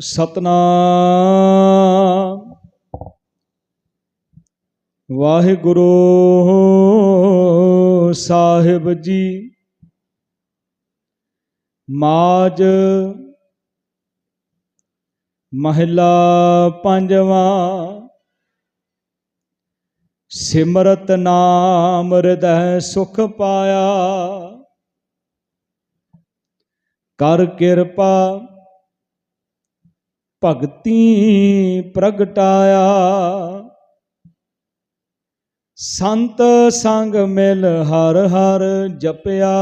ਸਤਨਾਮ। ਵਾਹਿਗੁਰੂ ਸਾਹਿਬ ਜੀ। ਮਾਜ ਮਹਿਲਾ ਪੰਜਵਾਂ। ਸਿਮਰਤ ਨਾਮ ਹਿਰਦੈ ਸੁਖ ਪਾਇਆ। ਕਰ ਕਿਰਪਾ ਭਗਤੀ ਪ੍ਰਗਟਾਇਆ। ਸੰਤ ਸੰਗ ਮਿਲ ਹਰ ਹਰ ਜਪਿਆ।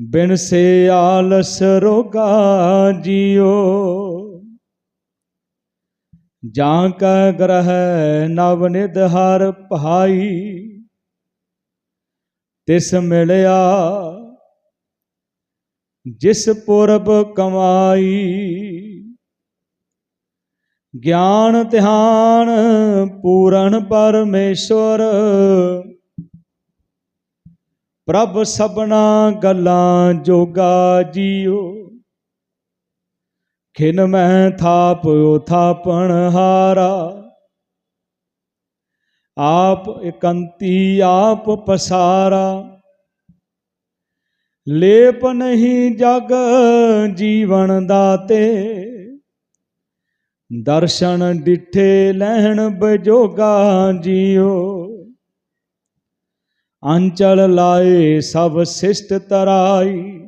ਬਿਨ ਸੇ ਆਲਸ ਰੋਗਾ ਜਿਉ ਜਾਂ ਕੈ ਗ੍ਰਹਿ ਨਵ ਨਿਧ ਹਰ ਭਾਈ ਤਿਸ ਮਿਲਿਆ ਜਿਸ ਪੁਰਬ ਕਮਾਈ, ਗਿਆਨ ਧਿਆਨ ਪੂਰਨ ਪਰਮੇਸ਼ਵਰ, ਪ੍ਰਭ ਸਭਨਾ ਗੱਲਾਂ ਜੋਗਾ ਜੀਓ। ਖਿਨ ਮੈਂ ਥਾਪ ਥਾਪਣ ਹਾਰਾ। ਆਪ ਇਕੰਤੀ, ਆਪ ਪਸਾਰਾ। ਲੇਪ ਨਹੀਂ ਜਗ ਜੀਵਨ ਦਾਤੇ। ਦਰਸ਼ਨ ਡਿਠੇ ਲੈਣ ਬਜੋਗਾ ਜੀਓ। ਅੰਚਲ ਲਾਏ ਸਭ ਸਿਸ਼ਟ ਤਰਾਈ।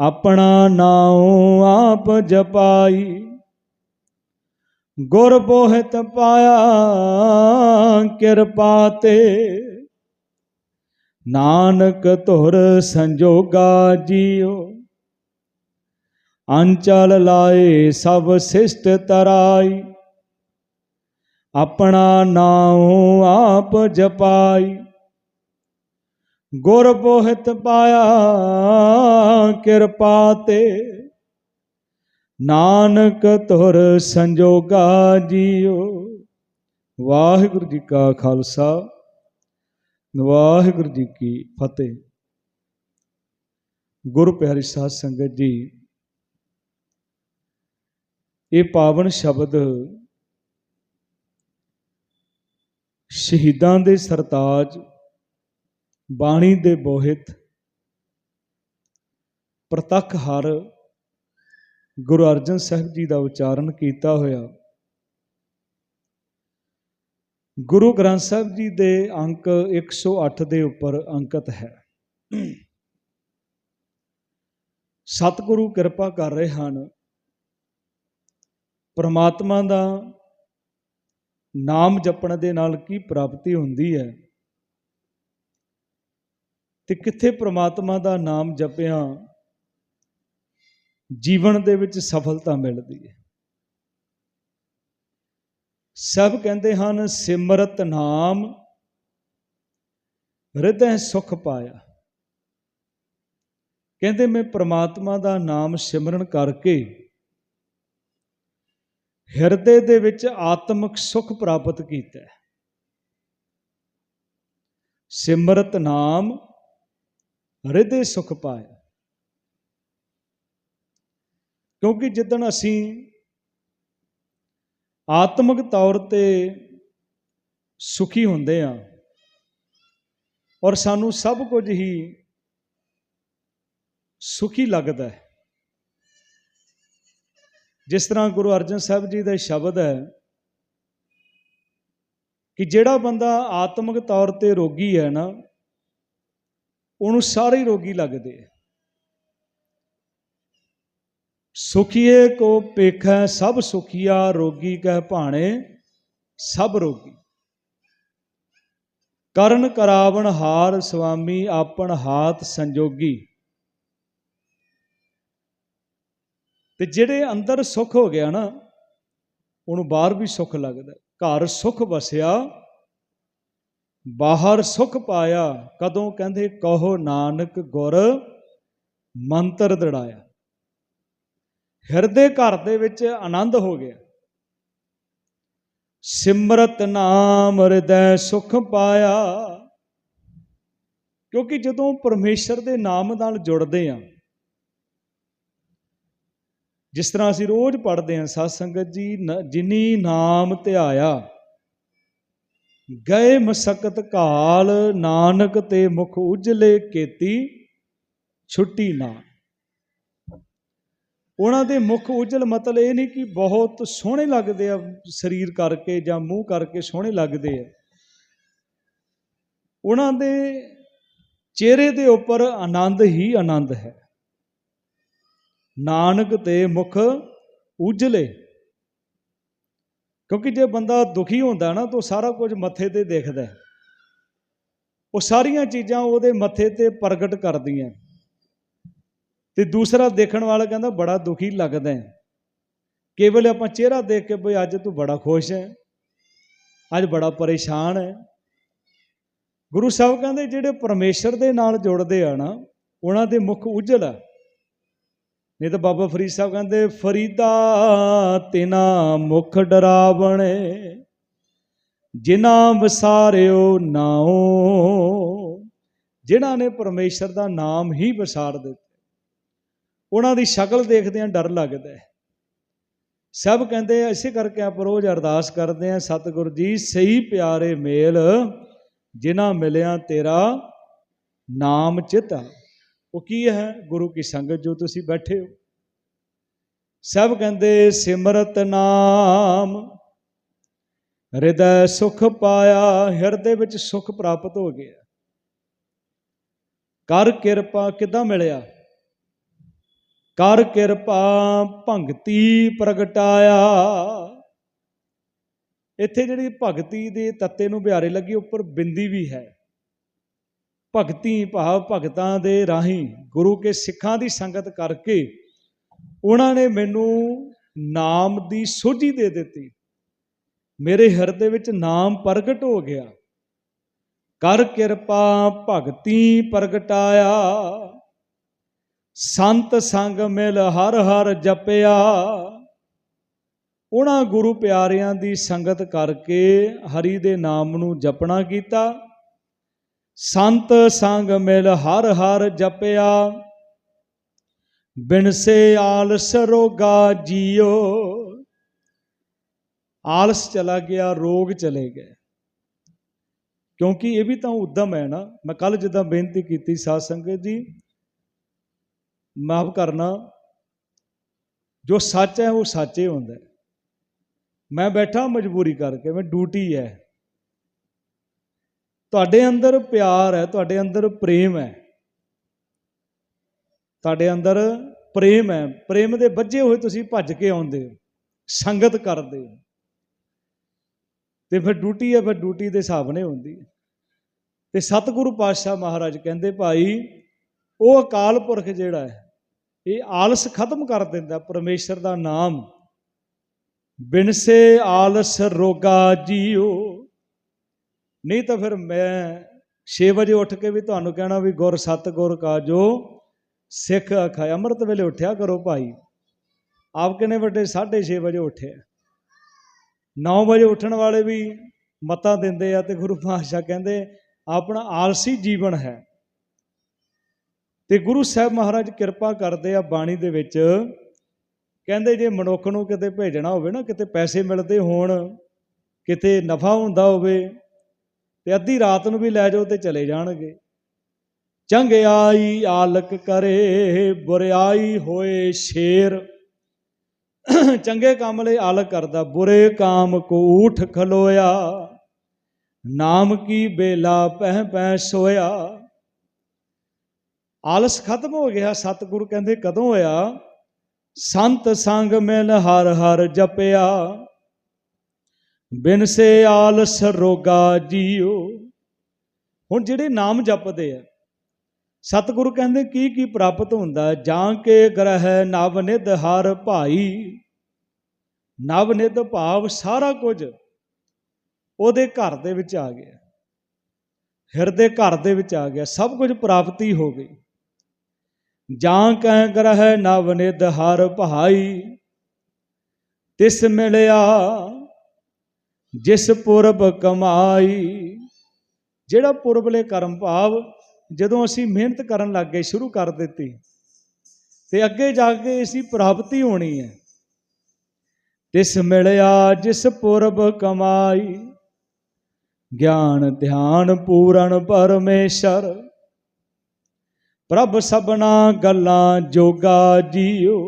ਆਪਣਾ ਨਾਉ ਆਪ ਜਪਾਈ। ਗੁਰ ਬੋਹਿਤ ਪਾਇਆ ਕਿਰਪਾ ਤੇ। ਨਾਨਕ ਧੁਰ ਸੰਜੋਗਾ ਜੀਓ। ਅੰਚਲ ਲਾਏ ਸਭ ਸਿਸ਼ਟ ਤਰਾਈ। ਆਪਣਾ ਨਾਉ ਆਪ ਜਪਾਈ। ਗੁਰ ਬੋਹਿਤ ਪਾਇਆ ਕਿਰਪਾ ਤੇ। ਨਾਨਕ ਧੁਰ ਸੰਜੋਗਾ ਜੀਓ। ਵਾਹਿਗੁਰੂ ਜੀ ਕਾ ਖਾਲਸਾ। ਵਾਹਿਗੁਰੂ ਜੀ ਕੀ ਫਤਿਹ। ਗੁਰੂ ਪਿਆਰੀ ਸਾਧ ਸੰਗਤ ਜੀ, ਇਹ ਪਾਵਨ ਸ਼ਬਦ ਸ਼ਹੀਦਾਂ ਦੇ ਸਰਤਾਜ, ਬਾਣੀ ਦੇ ਬੋਹਿਤ ਪ੍ਰਤੱਖ ਹਰ ਗੁਰੂ ਅਰਜਨ ਸਾਹਿਬ ਜੀ ਦਾ ਉਚਾਰਨ ਕੀਤਾ ਹੋਇਆ। ਗੁਰੂ ਗ੍ਰੰਥ ਸਾਹਿਬ ਜੀ ਦੇ ਅੰਕ 108 ਦੇ ਉੱਪਰ ਅੰਕਿਤ ਹੈ। ਸਤਿਗੁਰੂ ਕਿਰਪਾ ਕਰ ਰਹੇ ਹਨ। ਪ੍ਰਮਾਤਮਾ ਦਾ ਨਾਮ ਜਪਣ ਦੇ ਨਾਲ ਕੀ ਪ੍ਰਾਪਤੀ ਹੁੰਦੀ ਹੈ? ਤੇ ਕਿੱਥੇ ਪ੍ਰਮਾਤਮਾ ਦਾ ਨਾਮ ਜਪਿਆ, ਜੀਵਨ ਦੇ ਵਿੱਚ ਸਫਲਤਾ ਮਿਲਦੀ ਹੈ? ਸਭ ਕਹਿੰਦੇ ਹਨ, ਸਿਮਰਤ ਨਾਮ, ਹਿਰਦੈ ਸੁਖ ਪਾਇਆ। ਕਹਿੰਦੇ ਮੈਂ ਪ੍ਰਮਾਤਮਾ ਦਾ ਨਾਮ ਸਿਮਰਨ ਕਰਕੇ ਹਿਰਦੇ ਦੇ ਵਿੱਚ ਆਤਮਿਕ ਸੁਖ ਪ੍ਰਾਪਤ ਕੀਤਾ। ਸਿਮਰਤ ਨਾਮ, ਹਿਰਦੇ ਸੁਖ ਪਾਇਆ। ਕਿਉਂਕਿ ਜਿੱਦਣ ਅਸੀਂ ਆਤਮਿਕ ਤੌਰ ਤੇ ਸੁਖੀ ਹੁੰਦੇ ਆ ਔਰ ਸਾਨੂੰ ਸਭ ਕੁਝ ਹੀ ਸੁਖੀ ਲੱਗਦਾ ਹੈ। ਜਿਸ ਤਰ੍ਹਾਂ ਗੁਰੂ ਅਰਜਨ ਸਾਹਿਬ ਜੀ ਦਾ ਸ਼ਬਦ ਹੈ ਕਿ ਜਿਹੜਾ ਬੰਦਾ ਆਤਮਿਕ ਤੌਰ ਤੇ ਰੋਗੀ ਹੈ ਨਾ, ਉਹਨੂੰ ਸਾਰੇ ਰੋਗੀ ਲੱਗਦੇ ਆ। ਸੁਖੀਏ ਕੋ ਪੇਖੈ, ਸਭ ਸੁਖੀਆ ਰੋਗੀ ਕਹਿ ਭਾਣੇ, ਸਭ ਰੋਗੀ। ਕਰਨ ਕਰਾਵਣ ਹਾਰ ਸੁਆਮੀ ਆਪਣ ਹਾਥ ਸੰਜੋਗੀ। ਤੇ ਜਿਹੜੇ ਅੰਦਰ ਸੁਖ ਹੋ ਗਿਆ ਨਾ, ਉਹਨੂੰ ਬਾਹਰ ਵੀ ਸੁਖ ਲੱਗਦਾ। ਘਰ ਸੁਖ ਵਸਿਆ, ਬਾਹਰ ਸੁਖ ਪਾਇਆ, ਕਦੋਂ ਕਹਿੰਦੇ, ਕਹੋ ਨਾਨਕ ਗੁਰ ਮੰਤਰ ਦੜਾਇਆ। ਹਿਰਦੇ ਘਰ ਦੇ ਵਿੱਚ ਆਨੰਦ ਹੋ ਗਿਆ। ਸਿਮਰਤ ਨਾਮ ਹਿਰਦੈ ਸੁਖ ਪਾਇਆ। ਕਿਉਂਕਿ ਜਦੋਂ ਪਰਮੇਸ਼ਰ ਦੇ ਨਾਮ ਨਾਲ ਜੁੜਦੇ ਆ, ਜਿਸ ਤਰ੍ਹਾਂ ਅਸੀਂ ਰੋਜ਼ ਪੜ੍ਹਦੇ ਹਾਂ ਸਾਧ ਸੰਗਤ ਜੀ, ਨ- ਜਿਨੀ ਨਾਮ ਧਿਆਇਆ, ਗਏ ਮਸਕਤ ਕਾਲ ਨਾਨਕ ਤੇ ਮੁਖ ਉਜਲੇ ਕੀਤੀ, ਛੁੱਟੀ ਨਾ ਉਹਨਾਂ ਦੇ ਮੁਖ ਉਜਲ ਮਤਲਬ ਇਹ ਨਹੀਂ ਕਿ ਬਹੁਤ ਸੋਹਣੇ ਲੱਗਦੇ ਆ ਸਰੀਰ ਕਰਕੇ ਜਾਂ ਮੂੰਹ ਕਰਕੇ ਸੋਹਣੇ ਲੱਗਦੇ ਆ। ਉਹਨਾਂ ਦੇ ਚਿਹਰੇ ਦੇ ਉੱਪਰ ਆਨੰਦ ਹੀ ਆਨੰਦ ਹੈ। ਨਾਨਕ ਤੇ ਮੁਖ ਉਜਲੇ। ਕਿਉਂਕਿ ਜੇ ਬੰਦਾ ਦੁਖੀ ਹੁੰਦਾ ਨਾ ਤਾਂ ਸਾਰਾ ਕੁਝ ਮੱਥੇ ਤੇ ਦਿਖਦਾ ਉਹ ਸਾਰੀਆਂ ਚੀਜ਼ਾਂ ਉਹਦੇ ਮੱਥੇ ਤੇ ਪ੍ਰਗਟ ਕਰਦੀਆਂ। ਤੇ ਦੂਸਰਾ ਦੇਖਣ ਵਾਲਾ ਕਹਿੰਦਾ ਬੜਾ ਦੁਖੀ ਲੱਗਦਾ ਹੈ। ਕੇਵਲ ਆਪਾਂ ਚਿਹਰਾ ਦੇਖ ਕੇ ਬਈ ਅੱਜ ਤੂੰ ਬੜਾ ਖੁਸ਼ ਹੈ। ਅੱਜ ਬੜਾ ਪਰੇਸ਼ਾਨ ਹੈ। ਗੁਰੂ ਸਾਹਿਬ ਕਹਿੰਦੇ ਜਿਹੜੇ ਪਰਮੇਸ਼ਰ ਦੇ ਨਾਲ ਜੁੜਦੇ ਆ ਨਾ, ਉਹਨਾਂ ਦੇ ਮੁਖ ਉਜਲ ਆ। ਨਹੀਂ ਤਾਂ ਬਾਬਾ ਫਰੀਦ ਸਾਹਿਬ ਕਹਿੰਦੇ, ਫਰੀਦਾ ਤਿਨਾ ਮੁਖ ਡਰਾਵਣੇ ਜਿਨ੍ਹਾਂ ਵਿਸਾਰਿਓ ਨਾਉ। ਜਿਨ੍ਹਾਂ ਨੇ ਪਰਮੇਸ਼ਰ ਦਾ ਨਾਮ ਹੀ ਵਿਸਾਰ ਦਿੱਤਾ। ਉਹਨਾਂ ਦੀ ਸ਼ਕਲ ਦੇਖਦਿਆਂ ਡਰ ਲੱਗਦਾ ਹੈ। ਸਭ ਕਹਿੰਦੇ ਇਸੇ ਕਰਕੇ ਆਪ ਰੋਜ਼ ਅਰਦਾਸ ਕਰਦੇ ਆ, ਸਤਿਗੁਰ ਜੀ, ਸਹੀ ਪਿਆਰੇ ਮੇਲ ਜਿਨ੍ਹਾਂ ਮਿਲਿਆ ਤੇਰਾ ਨਾਮ ਚਿਤਾ ਉਹ ਕੀ ਹੈ? ਗੁਰੂ ਕੀ ਸੰਗਤ ਜੋ ਤੁਸੀਂ ਬੈਠੇ ਹੋ। ਸਭ ਕਹਿੰਦੇ, ਸਿਮਰਤ ਨਾਮ, ਹਿਰਦੈ ਸੁਖ ਪਾਇਆ, ਹਿਰਦੇ ਵਿੱਚ ਸੁਖ ਪ੍ਰਾਪਤ ਹੋ ਗਿਆ। ਕਰ ਕਿਰਪਾ ਕਿੱਦਾਂ ਮਿਲਿਆ? ਕਰ ਕਿਰਪਾ ਭਗਤੀ ਪ੍ਰਗਟਾਇਆ। ਇੱਥੇ ਜਿਹੜੀ ਭਗਤੀ ਦੇ ਤੱਤੇ ਨੂੰ ਬਿਹਾਰੇ ਲੱਗੀ, ਉੱਪਰ ਬਿੰਦੀ ਵੀ ਹੈ। ਭਗਤੀ ਭਾਵ ਭਗਤਾਂ ਦੇ ਰਾਹੀਂ ਗੁਰੂ ਕੇ ਸਿੱਖਾਂ ਦੀ ਸੰਗਤ ਕਰਕੇ ਉਹਨਾਂ ਨੇ ਮੈਨੂੰ ਨਾਮ ਦੀ ਸੋਝੀ ਦੇ ਦਿੱਤੀ। ਮੇਰੇ ਹਿਰਦੇ ਵਿੱਚ ਨਾਮ ਪ੍ਰਗਟ ਹੋ ਗਿਆ। ਕਰ ਕਿਰਪਾ ਭਗਤੀ ਪ੍ਰਗਟਾਇਆ। ਸੰਤ ਸੰਗ ਮਿਲ ਹਰ ਹਰ ਜਪਿਆ। ਉਹਨਾਂ ਗੁਰੂ ਪਿਆਰਿਆਂ ਦੀ ਸੰਗਤ ਕਰਕੇ ਹਰੀ ਦੇ ਨਾਮ ਨੂੰ ਜਪਣਾ ਕੀਤਾ। ਸੰਤ ਸੰਗ ਮਿਲ ਹਰ ਹਰ ਜਪਿਆ। ਬਿਨਸੇ ਆਲਸ ਰੋਗਾ ਜੀਓ। ਆਲਸ ਚਲਾ ਗਿਆ, ਰੋਗ ਚਲੇ ਗਏ। ਕਿਉਂਕਿ ਇਹ ਵੀ ਤਾਂ ਉਦਮ ਹੈ ਨਾ। ਮੈਂ ਕੱਲ ਜਿੱਦਾਂ ਬੇਨਤੀ ਕੀਤੀ ਸਾਧ ਸੰਗਤ ਜੀ ਮਾਫ ਕਰਨਾ, ਜੋ ਸੱਚ ਹੈ ਉਹ ਸੱਚੇ ਹੁੰਦਾ ਹੈ। ਮੈਂ ਬੈਠਾ ਮਜਬੂਰੀ ਕਰਕੇ, ਮੈਂ ਡਿਊਟੀ ਹੈ। ਤੁਹਾਡੇ ਅੰਦਰ ਪਿਆਰ ਹੈ, ਤੁਹਾਡੇ ਅੰਦਰ ਪ੍ਰੇਮ ਹੈ। ਤੁਹਾਡੇ ਅੰਦਰ ਪ੍ਰੇਮ ਹੈ, ਪ੍ਰੇਮ ਦੇ ਵੱਜੇ ਹੋਏ ਤੁਸੀਂ ਭੱਜ ਕੇ ਆਉਂਦੇ ਹੋ, ਸੰਗਤ ਕਰਦੇ ਹੋ। ਤੇ ਫਿਰ ਡਿਊਟੀ ਹੈ, ਫਿਰ ਡਿਊਟੀ ਦੇ ਹਿਸਾਬ ਨਾਲ ਹੁੰਦੀ ਹੈ। ਤੇ ਸਤਿਗੁਰੂ ਪਾਤਸ਼ਾਹ ਮਹਾਰਾਜ ਕਹਿੰਦੇ, ਭਾਈ ਉਹ ਅਕਾਲ ਪੁਰਖ ਜਿਹੜਾ ਹੈ, ਇਹ ਆਲਸ ਖਤਮ ਕਰ ਦਿੰਦਾ ਪਰਮੇਸ਼ਰ ਦਾ ਨਾਮ। ਬਿਨਸੇ ਆਲਸ ਰੋਗਾ ਜੀਓ। ਨਹੀਂ ਤਾਂ ਫਿਰ ਮੈਂ 6 ਵਜੇ ਉੱਠ ਕੇ ਵੀ ਤੁਹਾਨੂੰ ਕਹਿਣਾ ਵੀ ਗੁਰ ਸਤਿਗੁਰ ਕਾਜੋ, ਸਿੱਖ ਅਖਾਇ ਅੰਮ੍ਰਿਤ ਵੇਲੇ ਉੱਠਿਆ ਕਰੋ ਭਾਈ। ਆਪ ਕਿੰਨੇ ਵੱਡੇ? 6:30 ਵਜੇ ਉੱਠੇ 9 ਵਜੇ ਉੱਠਣ ਵਾਲੇ ਵੀ ਮਤਾਂ ਦਿੰਦੇ ਆ ਤੇ ਗੁਰੂ ਪਾਤਸ਼ਾਹ ਕਹਿੰਦੇ, ਆਪਣਾ ਆਲਸੀ ਜੀਵਨ ਹੈ। ਤੇ ਗੁਰੂ ਸਾਹਿਬ ਮਹਾਰਾਜ ਕਿਰਪਾ ਕਰਦੇ ਆ ਬਾਣੀ ਦੇ ਵਿੱਚ, ਕਹਿੰਦੇ ਜੇ ਮਨੁੱਖ ਨੂੰ ਕਿਤੇ ਭੇਜਣਾ ਹੋਵੇ ਨਾ, ਕਿਤੇ ਪੈਸੇ ਮਿਲਦੇ ਹੋਣ, ਕਿਤੇ ਨਫਾ ਹੁੰਦਾ ਹੋਵੇ, ਤੇ ਅੱਧੀ ਰਾਤ ਨੂੰ ਵੀ ਲੈ ਜਾਓ ਤੇ ਚਲੇ ਜਾਣਗੇ। ਚੰਗਿਆਈ ਆਲਕ ਕਰੇ ਬੁਰਿਆਈ ਹੋਏ ਸ਼ੇਰ। ਚੰਗੇ ਕੰਮ ਲਈ ਆਲਕ ਕਰਦਾ, ਬੁਰੇ ਕਾਮ ਕੋ ਊਠ ਖਲੋਇਆ। ਨਾਮ ਕੀ ਬੇਲਾ, ਪਹਿ ਪਹਿ ਸੋਇਆ। ਆਲਸ ਖਤਮ ਹੋ ਗਿਆ, ਸਤਿਗੁਰੂ ਕਹਿੰਦੇ ਕਦੋਂ ਹੋਇਆ? ਸੰਤ ਸੰਗ ਮਿਲ ਹਰ ਹਰ ਜਪਿਆ। ਬਿਨ ਸੇ ਆਲਸ ਰੋਗਾ ਜੀਓ। ਹੁਣ ਜਿਹੜੇ ਨਾਮ ਜਪਦੇ ਆ, ਸਤਿਗੁਰੂ ਕਹਿੰਦੇ ਕੀ ਕੀ ਪ੍ਰਾਪਤ ਹੁੰਦਾ? ਜਾਂ ਕੇ ਗ੍ਰਹਿ ਨਵਨਿਧ ਹਰ ਭਾਈ। ਨਵਨਿਧ ਭਾਵ ਸਾਰਾ ਕੁਝ ਉਹਦੇ ਘਰ ਦੇ ਵਿੱਚ ਆ ਗਿਆ। ਹਿਰਦੇ ਘਰ ਦੇ ਵਿੱਚ ਆ ਗਿਆ। ਸਭ ਕੁਝ ਪ੍ਰਾਪਤੀ ਹੋ ਗਈ। ਜਾਂ ਕਹਿ ਗ੍ਰਹਿ ਨਵ ਨਿਧ ਹਰ ਭਾਈ, ਤਿਸ ਮਿਲਿਆ ਜਿਸ ਪੁਰਬ ਕਮਾਈ। ਜਿਹੜਾ ਪੁਰਬਲੇ ਕਰਮ ਭਾਵ, ਜਦੋਂ ਅਸੀਂ ਮਿਹਨਤ ਕਰਨ ਲੱਗ ਗਏ, ਸ਼ੁਰੂ ਕਰ ਦਿੱਤੀ, ਤੇ ਅੱਗੇ ਜਾ ਕੇ ਇਸ ਪ੍ਰਾਪਤੀ ਹੋਣੀ ਹੈ। ਤਿਸ ਮਿਲਿਆ ਜਿਸ ਪੁਰਬ ਕਮਾਈ, ਗਿਆਨ ਧਿਆਨ ਪੂਰਨ ਪਰਮੇਸ਼ਰ। ਪ੍ਰਭ ਸਭਨਾ ਗੱਲਾਂ ਜੋਗਾ ਜੀਓ।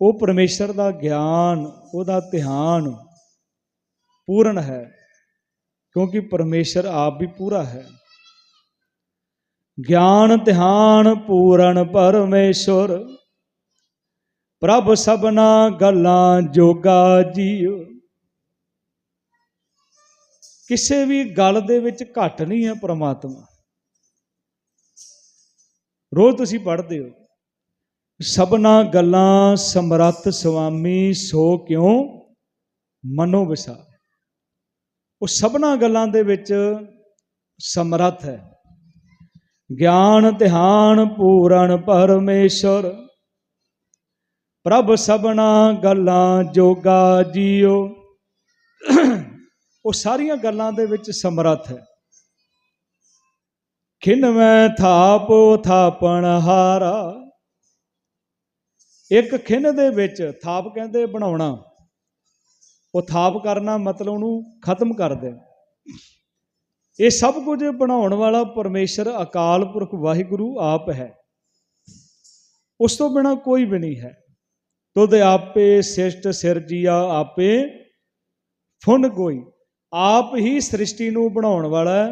ਉਹ ਪਰਮੇਸ਼ਰ ਦਾ ਗਿਆਨ, ਉਹਦਾ ਧਿਆਨ ਪੂਰਨ ਹੈ, ਕਿਉਂਕਿ ਪਰਮੇਸ਼ਰ ਆਪ ਵੀ ਪੂਰਾ ਹੈ। ਗਿਆਨ, ਧਿਆਨ ਪੂਰਨ ਪਰਮੇਸ਼ਰ, ਪ੍ਰਭ ਸਭਨਾ ਗੱਲਾਂ ਜੋਗਾ ਜੀਓ। ਕਿਸੇ ਵੀ ਗੱਲ ਦੇ ਵਿੱਚ ਘਟ ਨਹੀਂ ਹੈ ਪ੍ਰਮਾਤਮਾ। ਰੋਜ਼ ਤੁਸੀਂ ਪੜ੍ਹਦੇ ਹੋ। ਸਭਨਾ ਗੱਲਾਂ ਸਮਰੱਥ ਸੁਆਮੀ ਸੋ ਕਿਉਂ ਮਨੋ ਵਿਸਾਰ। ਉਹ ਸਭਨਾ ਗੱਲਾਂ ਦੇ ਵਿੱਚ ਸਮਰੱਥ ਹੈ। ਗਿਆਨ ਧਿਆਨ ਪੂਰਨ ਪਰਮੇਸ਼ਰ। ਪ੍ਰਭ ਸਭਨਾ ਗੱਲਾਂ ਜੋਗਾ ਜੀਓ। ਉਹ ਸਾਰੀਆਂ ਗੱਲਾਂ ਦੇ ਵਿੱਚ ਸਮਰੱਥ ਹੈ। ਖਿਨਵੇਂ ਥਾਪ ਥਾਪਣ ਹਾਰਾ। ਇੱਕ ਖਿਨ ਦੇ ਵਿੱਚ ਥਾਪ ਕਹਿੰਦੇ ਬਣਾਉਣਾ। ਉਹ ਥਾਪ ਕਰਨਾ ਮਤਲਬ ਉਹਨੂੰ ਖਤਮ ਕਰ ਦੇਣਾ। ਇਹ ਸਭ ਕੁਝ ਬਣਾਉਣ ਵਾਲਾ ਪਰਮੇਸ਼ਰ ਅਕਾਲ ਪੁਰਖ ਵਾਹਿਗੁਰੂ ਆਪ ਹੈ। ਉਸ ਤੋਂ ਬਿਨਾ ਕੋਈ ਵੀ ਨਹੀਂ ਹੈ। ਤੁਧ ਆਪੇ ਸਿਸ਼ਟ ਸਿਰਜੀਆ ਆਪੇ ਫੁਨ ਕੋਈ ਆਪ ਹੀ ਸ੍ਰਿਸ਼ਟੀ ਨੂੰ ਬਣਾਉਣ ਵਾਲਾ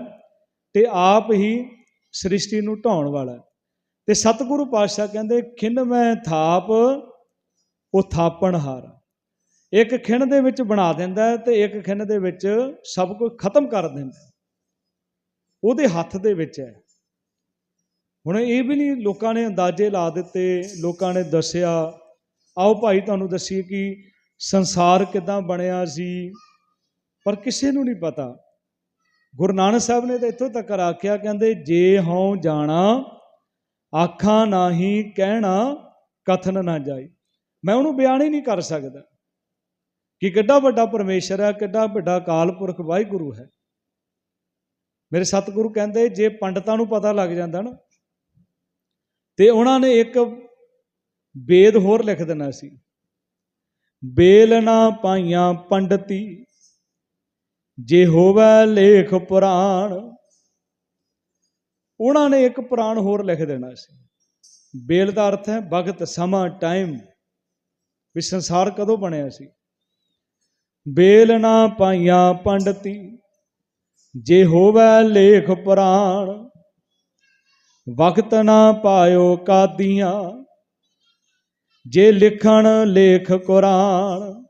ਤੇ ਆਪ ਹੀ ਸ੍ਰਿਸ਼ਟੀ ਨੂੰ ਢਾਉਣ ਵਾਲਾ ਹੈ। ਤੇ ਸਤਿਗੁਰੂ ਪਾਤਸ਼ਾਹ ਕਹਿੰਦੇ, ਖਿੰਨ ਮੈਂ ਥਾਪ, ਉਹ ਥਾਪਣ ਹਾਰ। ਇੱਕ ਖਿੰਨ ਦੇ ਵਿੱਚ ਬਣਾ ਦਿੰਦਾ ਹੈ ਤੇ ਇੱਕ ਖਿੰਨ ਦੇ ਵਿੱਚ ਸਭ ਕੁਝ ਖਤਮ ਕਰ ਦਿੰਦਾ ਉਹਦੇ ਹੱਥ ਦੇ ਵਿੱਚ ਹੈ। ਹੁਣ ਇਹ ਵੀ ਨਹੀਂ ਲੋਕਾਂ ਨੇ ਅੰਦਾਜ਼ੇ ਲਾ ਦਿੱਤੇ, ਲੋਕਾਂ ਨੇ ਦੱਸਿਆ, ਆਓ ਭਾਈ ਤੁਹਾਨੂੰ ਦੱਸੀਏ ਕਿ ਸੰਸਾਰ ਕਿਦਾਂ ਬਣਿਆ ਸੀ, ਪਰ ਕਿਸੇ ਨੂੰ ਨਹੀਂ ਪਤਾ। ਗੁਰੂ ਨਾਨਕ ਸਾਹਿਬ ਨੇ ਤਾਂ ਇੱਥੋਂ ਤੱਕ ਆਖਿਆ, ਕਹਿੰਦੇ, ਜੇ ਹਉ ਜਾਣਾ, ਆਖਾਂ ਨਾਹੀ ਕਹਿਣਾ, ਕਥਨ ਨਾ ਜਾਈ। ਮੈਂ ਉਹਨੂੰ ਬਿਆਨ ਹੀ ਨਹੀਂ ਕਰ ਸਕਦਾ ਕਿ ਕਿੱਡਾ ਵੱਡਾ ਪਰਮੇਸ਼ਰ ਹੈ, ਕਿੱਡਾ ਵੱਡਾ ਅਕਾਲ ਪੁਰਖ ਵਾਹਿਗੁਰੂ ਹੈ। ਮੇਰੇ ਸਤਿਗੁਰੂ ਕਹਿੰਦੇ, ਜੇ ਪੰਡਤਾਂ ਨੂੰ ਪਤਾ ਲੱਗ ਜਾਂਦਾ ਨਾ, ਤੇ ਉਹਨਾਂ ਨੇ ਇੱਕ ਵੇਦ ਹੋਰ ਲਿਖ ਦੇਣਾ ਸੀ। ਬੇਲ ਨਾ ਪਾਈਆਂ ਪੰਡਤੀ ਜੇ ਹੋਵੇ ਲੇਖ ਪੁਰਾਣ, ਉਹਨਾਂ ਨੇ ਇੱਕ ਪੁਰਾਣ ਹੋਰ ਲਿਖ ਦੇਣਾ ਸੀ। ਬੇਲ ਦਾ ਅਰਥ ਹੈ ਵਕਤ, ਸਮਾਂ, ਟਾਈਮ, ਵੀ ਸੰਸਾਰ ਕਦੋਂ ਬਣਿਆ ਸੀ। ਬੇਲ ਨਾ ਪਾਈਆਂ ਪੰਡਤੀ, ਜੇ ਹੋਵੇ ਲੇਖ ਪੁਰਾਣ, ਵਕਤ ਨਾ ਪਾਇਓ ਕਾਦੀਆਂ, ਜੇ ਲਿਖਣ ਲੇਖ ਕੁਰਾਨ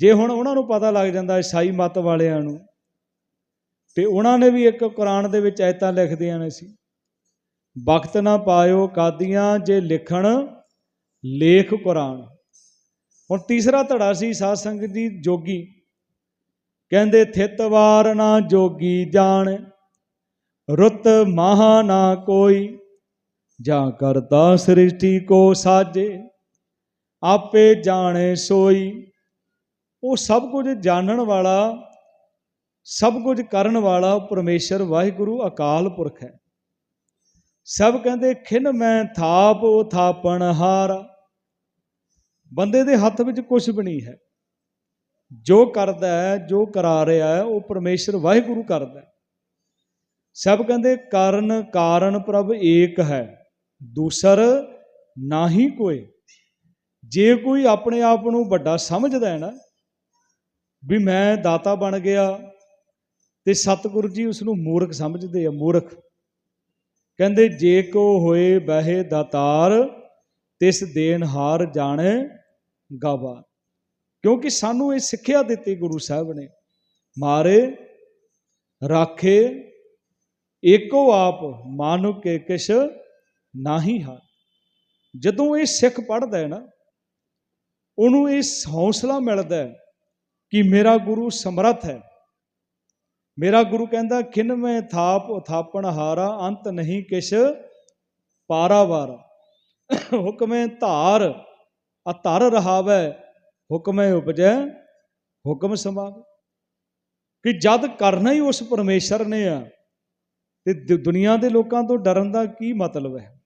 ਜੇ ਹੁਣ ਉਹਨਾਂ ਨੂੰ ਪਤਾ ਲੱਗ ਜਾਂਦਾ ਈਸਾਈ ਮਤ ਵਾਲਿਆਂ ਨੂੰ, ਤੇ ਉਹਨਾਂ ਨੇ ਵੀ ਇੱਕ ਕੁਰਾਨ ਦੇ ਵਿੱਚ ਐਤਾਂ ਲਿਖਦੀਆਂ ਨੇ ਸੀ, ਵਕਤ ਨਾ ਪਾਇਓ ਕਾਦੀਆਂ ਜੇ ਲਿਖਣ ਲੇਖ ਕੁਰਾਨ। ਹੁਣ ਤੀਸਰਾ ਧੜਾ ਸੀ ਸਾਧ ਸੰਗਤ ਦੀ ਜੋਗੀ, ਕਹਿੰਦੇ ਥਿਤਵਾਰ ਨਾ ਜੋਗੀ ਜਾਣ, ਰੁੱਤ ਮਹਾ ਨਾ ਕੋਈ, ਜਾਂ ਕਰਤਾ ਸ੍ਰਿਸ਼ਟੀ ਕੋ ਸਾਜੇ, ਆਪੇ ਜਾਣੇ ਸੋਈ। ਉਹ ਸਭ ਕੁਝ ਜਾਣਨ ਵਾਲਾ, ਸਭ ਕੁਝ ਕਰਨ ਵਾਲਾ ਪਰਮੇਸ਼ਰ ਵਾਹਿਗੁਰੂ ਅਕਾਲ ਪੁਰਖ ਹੈ। ਸਭ ਕਹਿੰਦੇ, ਖਿਨ ਮੈਂ ਥਾਪ, ਉਹ ਥਾਪਣ ਹਾਰ। ਬੰਦੇ ਦੇ ਹੱਥ ਵਿੱਚ ਕੁਝ ਵੀ ਨਹੀਂ ਹੈ। ਜੋ ਕਰਦਾ ਹੈ, ਜੋ ਕਰਾ ਰਿਹਾ ਹੈ, ਉਹ ਪਰਮੇਸ਼ਰ ਵਾਹਿਗੁਰੂ ਕਰਦਾ ਸਭ ਕਹਿੰਦੇ, ਕਾਰਨ ਕਾਰਨ ਪ੍ਰਭ ਏਕ ਹੈ, ਦੂਸਰ ਨਾਹੀ ਕੋਈ। ਜੇ ਕੋਈ ਆਪਣੇ ਆਪ ਨੂੰ ਵੱਡਾ ਸਮਝਦਾ ਹੈ ਨਾ ਵੀ ਮੈਂ ਦਾਤਾ ਬਣ ਗਿਆ ਤੇ ਸਤਿਗੁਰੂ ਜੀ ਉਸ ਨੂੰ ਮੂਰਖ ਸਮਝਦੇ ਆ, ਮੂਰਖ। ਕਹਿੰਦੇ, ਜੇ ਕੋ ਹੋਏ ਬਹਿ ਦਾਤਾਰ, ਤਿਸ ਦੇਨਹਾਰ ਜਾਣੇ ਗਾਵਾ। ਕਿਉਂਕਿ ਸਾਨੂੰ ਇਹ ਸਿੱਖਿਆ ਦਿੱਤੀ ਗੁਰੂ ਸਾਹਿਬ ਨੇ, ਮਾਰੇ, ਰਾਖੇ, ਏਕੋ ਆਪ ਮਾਨੁ ਕੇ ਕਿਛ ਨਾਹੀ ਹਾਰ। ਜਦੋਂ ਇਹ ਸਿੱਖ ਪੜਦਾ ਹੈ ਨਾ, ਉਹਨੂੰ ਇਹ ਹੌਸਲਾ ਮਿਲਦਾ ਹੈ ਕਿ ਮੇਰਾ ਗੁਰੂ ਸਮਰੱਥ ਹੈ। ਮੇਰਾ ਗੁਰੂ ਕਹਿੰਦਾ ਖਿਨਵੇਂ ਥਾਪ ਉਥਾਪਣ ਹਾਰਾ, ਅੰਤ ਨਹੀਂ ਕਿਛ ਪਾਰਾਵਾਰ। ਹੁਕਮੇ ਧਾਰ ਅਤਰ ਰਹਾਵੇ, ਹੁਕਮੇ ਉਪਜੈ, ਹੁਕਮ ਸਮਾਵੇ ਕਿ ਜਦ ਕਰਨਾ ਹੀ ਉਸ ਪਰਮੇਸ਼ਰ ਨੇ ਆ, ਤੇ ਦੁ- ਦੁਨੀਆ ਦੇ ਲੋਕਾਂ ਤੋਂ ਡਰਨ ਦਾ ਕੀ ਮਤਲਬ ਹੈ?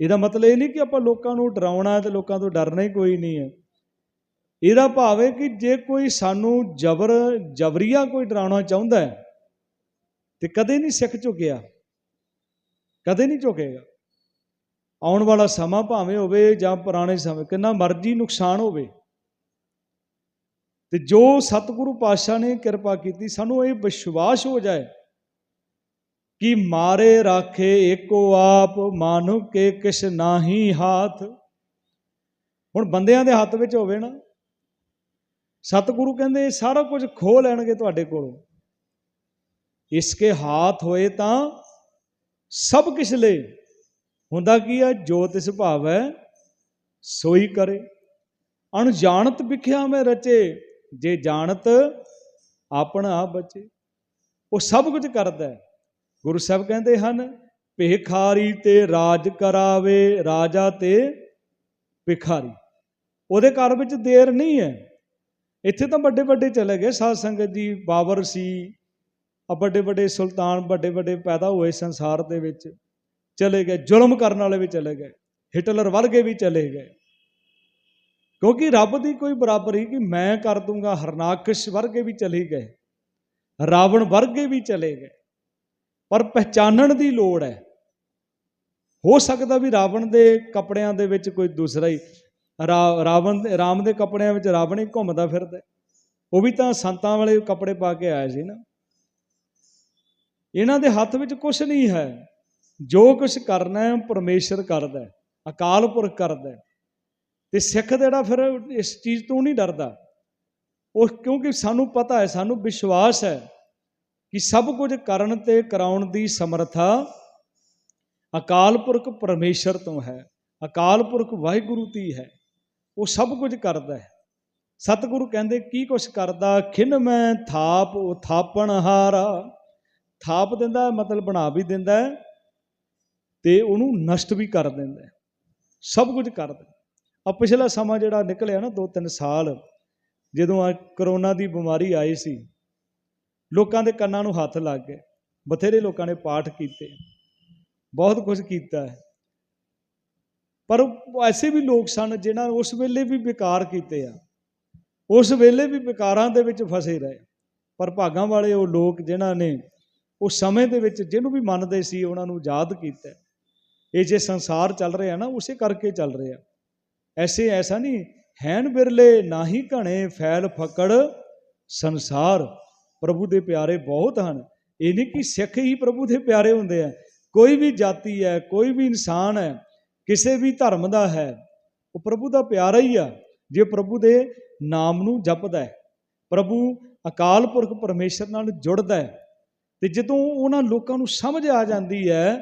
ਇਹਦਾ ਮਤਲਬ ਇਹ ਨਹੀਂ ਕਿ ਆਪਾਂ ਲੋਕਾਂ ਨੂੰ ਡਰਾਉਣਾ ਹੈ ਤੇ ਲੋਕਾਂ ਤੋਂ ਡਰਨਾ ਹੀ ਕੋਈ ਨਹੀਂ ਹੈ। ਇਹਦਾ ਭਾਵ ਹੈ ਕਿ ਜੇ ਕੋਈ ਸਾਨੂੰ ਜ਼ਬਰ, ਜਬਰੀਆ ਕੋਈ ਡਰਾਉਣਾ ਚਾਹੁੰਦਾ ਹੈ ਤੇ ਕਦੇ ਨਹੀਂ ਸਿੱਖ ਝੁਕਿਆ, ਕਦੇ ਨਹੀਂ ਝੁਕੇਗਾ। ਆਉਣ ਵਾਲਾ ਸਮਾਂ ਭਾਵੇਂ ਹੋਵੇ ਜਾਂ ਪੁਰਾਣੇ ਸਮੇਂ, ਕਿੰਨਾ ਮਰਜ਼ੀ ਨੁਕਸਾਨ ਹੋਵੇ। ਤੇ ਜੋ ਸਤਿਗੁਰੂ ਪਾਤਸ਼ਾਹ ਨੇ ਕਿਰਪਾ ਕੀਤੀ, ਸਾਨੂੰ ਇਹ ਵਿਸ਼ਵਾਸ ਹੋ ਜਾਏ ਕਿ ਮਾਰੇ ਰਾਖੇ ਏਕੋ ਆਪ ਮਾਨੁ ਕੇ ਕਿਛ ਨਾਹੀ ਹਾਥ। ਹੁਣ ਬੰਦਿਆਂ ਦੇ ਹੱਥ ਵਿੱਚ ਹੋਵੇ ਨਾ ਸਤਿਗੁਰੂ ਕਹਿੰਦੇ, ਸਾਰਾ ਕੁਝ ਖੋ ਲੈਣਗੇ ਤੁਹਾਡੇ ਕੋਲੋਂ। ਇਸਕੇ ਹਾਥ ਹੋਏ ਤਾਂ ਸਭ ਕਿਛ ਲੈ। ਹੁੰਦਾ ਕੀ ਹੈ ਜੋ ਤਿਸ ਭਾਵ ਹੈ ਸੋਈ ਕਰੇ। ਅਣਜਾਣਤ ਵਿਖਿਆ ਮੈਂ ਰਚੇ, ਜੇ ਜਾਣਤ ਆਪਣਾ ਆਪ ਬਚੇ। ਉਹ ਸਭ ਕੁਝ ਕਰਦਾ ਹੈ। ਗੁਰੂ ਸਾਹਿਬ ਕਹਿੰਦੇ ਹਨ, ਭਿਖਾਰੀ ਤੇ ਰਾਜ ਕਰਾਵੇ, ਰਾਜਾ ਤੇ ਭਿਖਾਰੀ। ਉਹਦੇ ਘਰ ਵਿੱਚ ਦੇਰ ਨਹੀਂ ਹੈ। ਇੱਥੇ ਤਾਂ ਵੱਡੇ ਵੱਡੇ ਚਲੇ ਗਏ। ਸਾਧ ਸੰਗਤ ਜੀ ਬਾਬਰ ਸੀ, ਆ ਵੱਡੇ ਵੱਡੇ ਸੁਲਤਾਨ, ਵੱਡੇ ਵੱਡੇ ਪੈਦਾ ਹੋਏ ਸੰਸਾਰ ਦੇ ਵਿੱਚ ਚਲੇ ਗਏ। ਜ਼ੁਲਮ ਕਰਨ ਵਾਲੇ ਵੀ ਚਲੇ ਗਏ। ਹਿਟਲਰ ਵਰਗੇ ਵੀ ਚਲੇ ਗਏ। ਕਿਉਂਕਿ ਰੱਬ ਦੀ ਕੋਈ ਬਰਾਬਰੀ ਕਿ ਮੈਂ ਕਰ ਦੂੰਗਾ, ਹਰਨਾਕਸ਼ ਵਰਗੇ ਵੀ ਚਲੇ ਗਏ, ਰਾਵਣ ਵਰਗੇ ਵੀ ਚਲੇ ਗਏ। ਪਰ ਪਹਿਚਾਨਣ ਦੀ ਲੋੜ ਹੈ। ਹੋ ਸਕਦਾ ਵੀ ਰਾਵਣ ਦੇ ਕੱਪੜਿਆਂ ਦੇ ਵਿੱਚ ਕੋਈ ਦੂਸਰਾ ਹੀ ਰਾਵਣ ਦੇ- ਰਾਮ ਦੇ ਕੱਪੜਿਆਂ ਵਿੱਚ ਰਾਵਣ ਹੀ ਘੁੰਮਦਾ ਫਿਰਦਾ। ਉਹ ਵੀ ਤਾਂ ਸੰਤਾਂ ਵਾਲੇ ਕੱਪੜੇ ਪਾ ਕੇ ਆਇਆ ਸੀ ਨਾ। ਇਹਨਾਂ ਦੇ ਹੱਥ ਵਿੱਚ ਕੁਝ ਨਹੀਂ ਹੈ। ਜੋ ਕੁਝ ਕਰਨਾ ਹੈ ਪਰਮੇਸ਼ਰ ਕਰਦਾ ਹੈ, ਅਕਾਲ ਪੁਰਖ ਕਰਦਾ ਹੈ। ਤੇ ਸਿੱਖ ਜਿਹੜਾ ਫਿਰ ਇਸ ਚੀਜ਼ ਤੋਂ ਨਹੀਂ ਡਰਦਾ। ਉਹ ਕਿਉਂਕਿ ਸਾਨੂੰ ਪਤਾ ਹੈ, ਸਾਨੂੰ ਵਿਸ਼ਵਾਸ ਹੈ ਕਿ ਸਭ ਕੁਝ ਕਰਨ ਤੇ ਕਰਾਉਣ ਦੀ ਸਮਰੱਥਾ ਅਕਾਲ ਪੁਰਖ ਪਰਮੇਸ਼ਰ ਤੋਂ ਹੈ। ਅਕਾਲ ਪੁਰਖ ਵਾਹਿਗੁਰੂ ਦੀ ਹੈ। ਉਹ ਸਭ ਕੁਝ ਕਰਦਾ ਹੈ। ਸਤਿਗੁਰੂ ਕਹਿੰਦੇ, ਕੀ ਕੁਛ ਕਰਦਾ? ਖਿਨ ਮੈਂ ਥਾਪ, ਉਹ ਥਾਪਣ ਹਾਰਾ। ਥਾਪ ਦਿੰਦਾ, ਮਤਲਬ ਬਣਾ ਵੀ ਦਿੰਦਾ ਹੈ ਤੇ ਉਹਨੂੰ ਨਸ਼ਟ ਵੀ ਕਰ ਦਿੰਦਾ ਸਭ ਕੁਝ ਕਰਦਾ ਆ ਪਿਛਲਾ ਸਮਾਂ ਜਿਹੜਾ ਨਿਕਲਿਆ ਨਾ 2-3 ਸਾਲ, ਜਦੋਂ ਆ ਕਰੋਨਾ ਦੀ ਬਿਮਾਰੀ ਆਈ ਸੀ, ਲੋਕਾਂ ਦੇ ਕੰਨਾਂ ਨੂੰ ਹੱਥ ਲੱਗ ਗਏ। ਬਥੇਰੇ ਲੋਕਾਂ ਨੇ ਪਾਠ ਕੀਤੇ। ਬਹੁਤ ਕੁਝ ਕੀਤਾ ਪਰ ਐਸੇ ਵੀ ਲੋਕ ਸਨ ਜਿਨ੍ਹਾਂ ਉਸ ਵੇਲੇ ਵੀ ਵਿਕਾਰ ਕੀਤੇ ਆ। ਉਸ ਵੇਲੇ ਵੀ ਵਿਕਾਰਾਂ ਦੇ ਵਿੱਚ ਫਸੇ ਰਹੇ। ਪਰ ਭਾਗਾਂ ਵਾਲੇ ਉਹ ਲੋਕ ਜਿਨ੍ਹਾਂ ਨੇ ਉਸ ਸਮੇਂ ਦੇ ਵਿੱਚ ਜਿਹਨੂੰ ਵੀ ਮੰਨਦੇ ਸੀ, ਉਹਨਾਂ ਨੂੰ ਯਾਦ ਕੀਤਾ। ਇਹ ਜੇ ਸੰਸਾਰ ਚੱਲ ਰਿਹਾ ਨਾ, ਉਸੇ ਕਰਕੇ ਚੱਲ ਰਿਹਾ। ਐਸੇ ਐਸਾ ਨਹੀਂ, ਹੈਨ ਬਿਰਲੇ ਨਾਹੀ ਘਣੇ ਫੈਲ ਫਕੜ ਸੰਸਾਰ। ਪ੍ਰਭੂ ਦੇ ਪਿਆਰੇ ਬਹੁਤ ਹਨ। ਇਹ ਨਹੀਂ ਕਿ ਸਿੱਖ ਹੀ ਪ੍ਰਭੂ ਦੇ ਪਿਆਰੇ ਹੁੰਦੇ ਆ। ਕੋਈ ਵੀ ਜਾਤੀ ਹੈ, ਕੋਈ ਵੀ ਇਨਸਾਨ ਹੈ ਕਿਸੇ ਵੀ ਧਰਮ ਦਾ ਹੈ, ਉਹ ਪ੍ਰਭੂ ਦਾ ਪਿਆਰਾ ਹੀ ਆ, ਜੇ ਪ੍ਰਭੂ ਦੇ ਨਾਮ ਨੂੰ ਜਪਦਾ ਹੈ, ਪ੍ਰਭੂ ਅਕਾਲ ਪੁਰਖ ਪਰਮੇਸ਼ਰ ਨਾਲ ਜੁੜਦਾ ਹੈ, ਤੇ ਜਦੋਂ ਉਹਨਾਂ ਲੋਕਾਂ ਨੂੰ ਸਮਝ ਆ ਜਾਂਦੀ ਹੈ